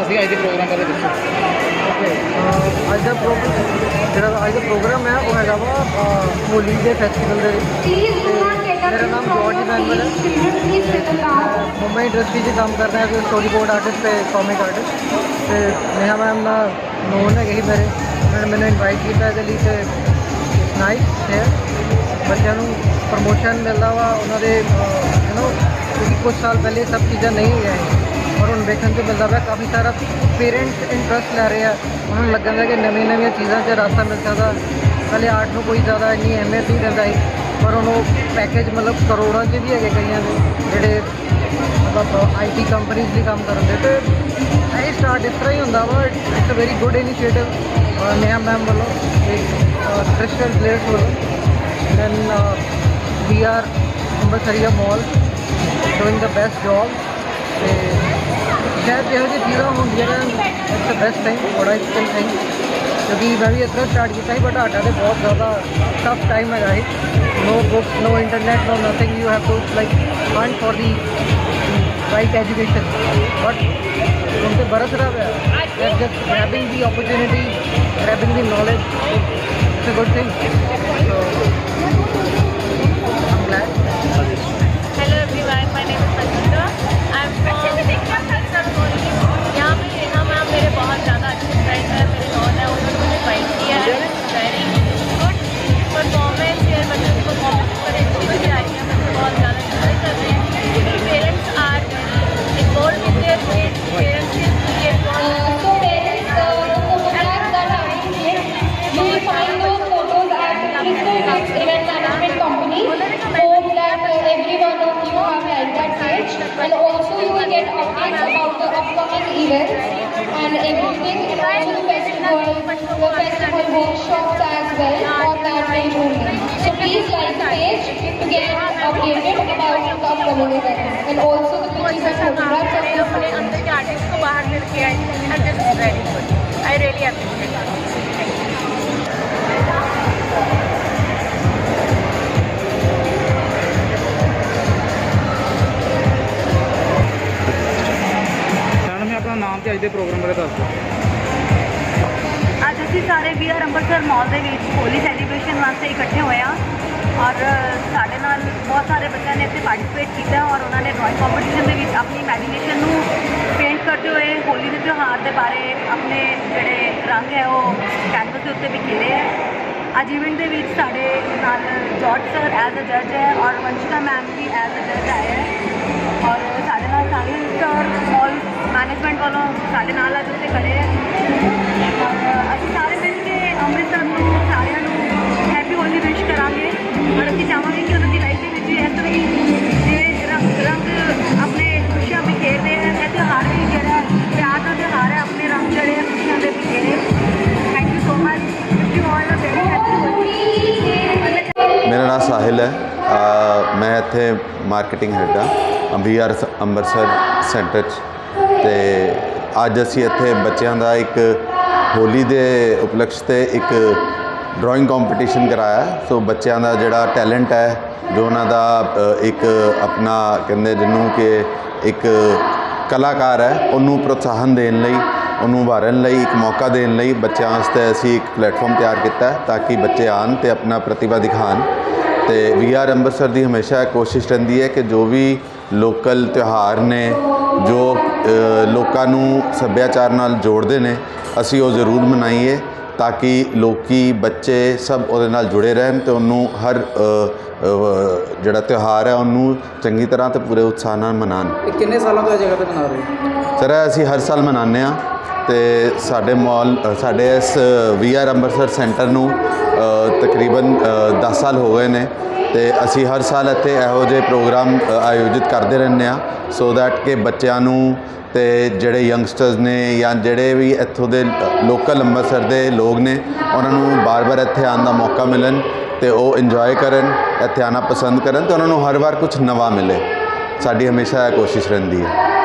ਦੱਸ ਦਿਓ ਅੱਜ ਦੇ ਪ੍ਰੋਗਰਾਮ ਬਾਰੇ ਦੱਸੋ। ਓਕੇ ਅੱਜ ਦਾ ਪ੍ਰੋਗਰਾਮ ਜਿਹੜਾ ਅੱਜ ਦਾ ਪ੍ਰੋਗਰਾਮ ਹੈ ਉਹ ਹੈਗਾ ਵਾ ਹੋਲੀ ਦੇ ਫੈਸਟੀਵਲ ਦੇ ਮੇਰਾ ਨਾਮ ਜੋਰਜ ਮੈਨੂਅਲ ਹੈ। ਮੁੰਬਈ ਇੰਡਸਟਰੀ 'ਚ ਕੰਮ ਕਰਦਾ ਹੈ ਸਟੋਰੀ ਬੋਰਡ ਆਰਟਿਸਟ ਤੇ ਕਾਮਿਕ ਆਰਟਿਸਟ ਤੇ ਨੇਹਾ ਮੈਮ ਦਾ ਨੋਨ ਹੈਗੇ ਸੀ ਮੇਰੇ। ਉਹਨਾਂ ਨੇ ਮੈਨੂੰ ਇਨਵਾਈਟ ਕੀਤਾ ਇਹਦੇ ਲਈ ਤੇ ਨਾਈਸ ਹੈ। ਬੱਚਿਆਂ ਨੂੰ ਪ੍ਰਮੋਸ਼ਨ ਮਿਲਦਾ ਵਾ ਉਹਨਾਂ ਦੇ ਯੂ نو ਕੁਝ ਸਾਲ ਪਹਿਲੇ ਸਭ ਚੀਜ਼ਾਂ ਨਹੀਂ ਹੋਈਆਂ ਸੀ ਔਰ ਹੁਣ ਵੇਖਣ ਤੋਂ ਮਿਲਦਾ ਪਿਆ ਕਾਫੀ ਸਾਰਾ ਪੇਰੈਂਟਸ ਇੰਟਰਸਟ ਲੈ ਰਹੇ ਆ। ਉਹਨਾਂ ਨੂੰ ਲੱਗਣ ਦਾ ਕਿ ਨਵੀਆਂ ਨਵੀਆਂ ਚੀਜ਼ਾਂ 'ਚ ਰਾਸਤਾ ਮਿਲ ਸਕਦਾ। ਪਹਿਲੇ ਆਰਟ ਨੂੰ ਕੋਈ ਜ਼ਿਆਦਾ ਇੰਨੀ ਅਹਿਮੀਅਤ ਨਹੀਂ ਦਿੰਦਾ ਸੀ ਪਰ ਹੁਣ ਉਹ ਪੈਕੇਜ ਮਤਲਬ ਕਰੋੜਾਂ 'ਚ ਵੀ ਹੈਗੇ ਕਈਆਂ ਦੇ ਜਿਹੜੇ ਮਤਲਬ ਆਈਟੀ ਕੰਪਨੀਜ਼ ਲਈ ਕੰਮ ਕਰਨ ਦੇ। ਤੇ ਇਹ ਸਟਾਰਟ ਇਸ ਤਰ੍ਹਾਂ ਹੀ ਹੁੰਦਾ ਵਾ it's a very good initiative Neha ma'am ਵੱਲੋਂ ਕ੍ਰਿਸਟਲ ਪਲੇਅਰਸ ਵੱਲੋਂ। Then uh, we are ਅੰਮ੍ਰਿਤਸਰੀਆ ਮਾਲ doing the best job ਤੇ ਸ਼ਾਇਦ ਇਹੋ ਜਿਹੀ ਚੀਜ਼ਾਂ ਹੁੰਦੀਆਂ ਨੇ it's the best thing what I still think ਕਿਉਂਕਿ ਮੈਂ ਵੀ ਇਸ ਤਰ੍ਹਾਂ ਸਟਾਰਟ ਕੀਤਾ ਸੀ ਬਟ ਸਾਡਾ ਤੇ ਬਹੁਤ ਜ਼ਿਆਦਾ ਟਫ ਟਾਈਮ ਹੈਗਾ ਸੀ no books no internet no nothing you have to like hunt for the right education but ਹੁਣ ਤੇ ਬਰਸ ਰਿਹਾ ਪਿਆ we are just grabbing the opportunity grabbing the knowledge it's a good thing so festival, the festival workshops as well on that page only. So please like the page to get updated about the upcoming events. And also the pictures and photographs of the अपने अंदर के artist को बाहर लेके आई and this is very good I really appreciate madam ਨੇ ਆਪਣਾ ਨਾਮ ਤੇ ਅੱਜ ਦੇ ਪ੍ਰੋਗਰਾਮ ਬਾਰੇ ਦੱਸ ਦਿਓ ਅੱਜ ਅਸੀਂ ਸਾਰੇ ਵੀ ਆਰ ਅੰਮ੍ਰਿਤਸਰ ਮਾਲ ਦੇ ਵਿੱਚ ਹੋਲੀ ਸੈਲੀਬ੍ਰੇਸ਼ਨ ਵਾਸਤੇ ਇਕੱਠੇ ਹੋਏ ਹਾਂ ਔਰ ਸਾਡੇ ਨਾਲ ਬਹੁਤ ਸਾਰੇ ਬੱਚਿਆਂ ਨੇ ਇੱਥੇ ਪਾਰਟਿਸਿਪੇਟ ਕੀਤਾ ਔਰ ਉਹਨਾਂ ਨੇ ਡਰਾਇੰਗ ਕੰਪੀਟੀਸ਼ਨ ਦੇ ਵਿੱਚ ਆਪਣੀ ਇਮੇਜਿਨੇਸ਼ਨ ਨੂੰ ਪੇਂਟ ਕਰਦੇ ਹੋਏ ਹੋਲੀ ਦੇ ਤਿਉਹਾਰ ਦੇ ਬਾਰੇ ਆਪਣੇ ਜਿਹੜੇ ਰੰਗ ਹੈ ਉਹ ਕੈਨਵਸ ਦੇ ਉੱਤੇ ਬਿਖੇਰੇ ਹੈ। ਅੱਜ ਇਵੈਂਟ ਦੇ ਵਿੱਚ ਸਾਡੇ ਨਾਲ ਜॉर्ज ਸਰ ਐਜ਼ ਅ ਜੱਜ ਹੈ ਔਰ ਵੰਸ਼ਿਕਾ ਮੈਮ ਵੀ ਐਜ਼ ਅ ਜੱਜ ਆਏ ਹੈ। ਮੈਂ ਇੱਥੇ ਮਾਰਕੀਟਿੰਗ ਹੈਡ ਹਾਂ ਬੀ ਆਰ ਅੰਮ੍ਰਿਤਸਰ ਸੈਂਟਰ 'ਚ। ਤੇ ਅੱਜ ਅਸੀਂ ਇੱਥੇ ਬੱਚਿਆਂ ਦਾ ਇੱਕ ਹੋਲੀ ਦੇ ਉਪਲਕਸ਼ ਤੇ ਇੱਕ ਡਰਾਇੰਗ ਕੰਪੀਟੀਸ਼ਨ ਕਰਾਇਆ। ਸੋ ਬੱਚਿਆਂ ਦਾ ਜਿਹੜਾ ਟੈਲੈਂਟ ਹੈ, ਜੋ ਉਹਨਾਂ ਦਾ ਇੱਕ ਆਪਣਾ ਕਹਿੰਦੇ ਜਿਹਨੂੰ ਕਿ ਇੱਕ ਕਲਾਕਾਰ ਹੈ, ਉਹਨੂੰ ਪ੍ਰੋਤਸਾਹਨ ਦੇਣ ਲਈ, ਉਹਨੂੰ ਉਭਾਰਨ ਲਈ, ਇੱਕ ਮੌਕਾ ਦੇਣ ਲਈ ਬੱਚਿਆਂ ਵਾਸਤੇ ਅਸੀਂ ਇੱਕ ਪਲੇਟਫਾਰਮ ਤਿਆਰ ਕੀਤਾ ਤਾਂ ਕਿ ਬੱਚੇ ਆਣ ਤੇ ਆਪਣਾ ਪ੍ਰਤਿਭਾ ਦਿਖਾਣ ਤੇ ਵੀ ਆਰ ਅੰਮ੍ਰਿਤਸਰ ਦੀ ਹਮੇਸ਼ਾ ਕੋਸ਼ਿਸ਼ ਰਹਿੰਦੀ ਹੈ ਕਿ ਜੋ ਵੀ ਲੋਕਲ ਤਿਉਹਾਰ ਨੇ ਜੋ ਲੋਕਾਂ ਨੂੰ ਸੱਭਿਆਚਾਰ ਨਾਲ ਜੋੜਦੇ ਨੇ ਅਸੀਂ ਉਹ ਜ਼ਰੂਰ ਮਨਾਈਏ ਤਾਂ ਕਿ ਲੋਕੀ ਬੱਚੇ ਸਭ ਉਹਦੇ ਨਾਲ ਜੁੜੇ ਰਹਿਣ ਤੇ ਉਹਨੂੰ ਹਰ ਜਿਹੜਾ ਤਿਉਹਾਰ ਹੈ ਉਹਨੂੰ ਚੰਗੀ ਤਰ੍ਹਾਂ ਤੇ ਪੂਰੇ ਉਤਸ਼ਾਹ ਨਾਲ ਮਨਾਉਣ। ਇਹ ਕਿੰਨੇ ਸਾਲਾਂ ਤੋਂ ਇਹ ਜਗ੍ਹਾ ਤੇ ਬਣਾ ਰਹੇ ਹੋ? ਸਰ ਅਸੀਂ ਹਰ ਸਾਲ ਮਨਾਉਂਦੇ ਹਾਂ। ਤੇ ਸਾਡੇ ਮਾਲ ਸਾਡੇ ਇਸ ਵੀ ਆਰ ਅੰਮ੍ਰਿਤਸਰ ਸੈਂਟਰ ਨੂੰ ਤਕਰੀਬਨ 10 ਸਾਲ ਹੋ ਗਏ ਨੇ ਤੇ ਅਸੀਂ ਹਰ ਸਾਲ ਇੱਥੇ ਇਹੋ ਜਿਹੇ ਪ੍ਰੋਗਰਾਮ ਆਯੋਜਿਤ ਕਰਦੇ ਰਹਿੰਦੇ ਆ ਸੋ ਦੈਟ ਕਿ ਬੱਚਿਆਂ ਨੂੰ ਤੇ ਜਿਹੜੇ ਯੰਗਸਟਰਸ ਨੇ ਜਾਂ ਜਿਹੜੇ ਵੀ ਇੱਥੋਂ ਦੇ ਲੋਕਲ ਅੰਮ੍ਰਿਤਸਰ ਦੇ ਲੋਕ ਨੇ, ਉਹਨਾਂ ਨੂੰ ਬਾਰ-ਬਾਰ ਇੱਥੇ ਆਉਣ ਦਾ ਮੌਕਾ ਮਿਲਣ ਤੇ ਉਹ ਇੰਜੋਏ ਕਰਨ, ਇੱਥੇ ਆਉਣਾ ਪਸੰਦ ਕਰਨ ਤੇ ਉਹਨਾਂ ਨੂੰ ਹਰ ਵਾਰ ਕੁਝ ਨਵਾਂ ਮਿਲੇ। ਸਾਡੀ ਹਮੇਸ਼ਾ ਇਹ ਕੋਸ਼ਿਸ਼ ਰਹਿੰਦੀ ਹੈ।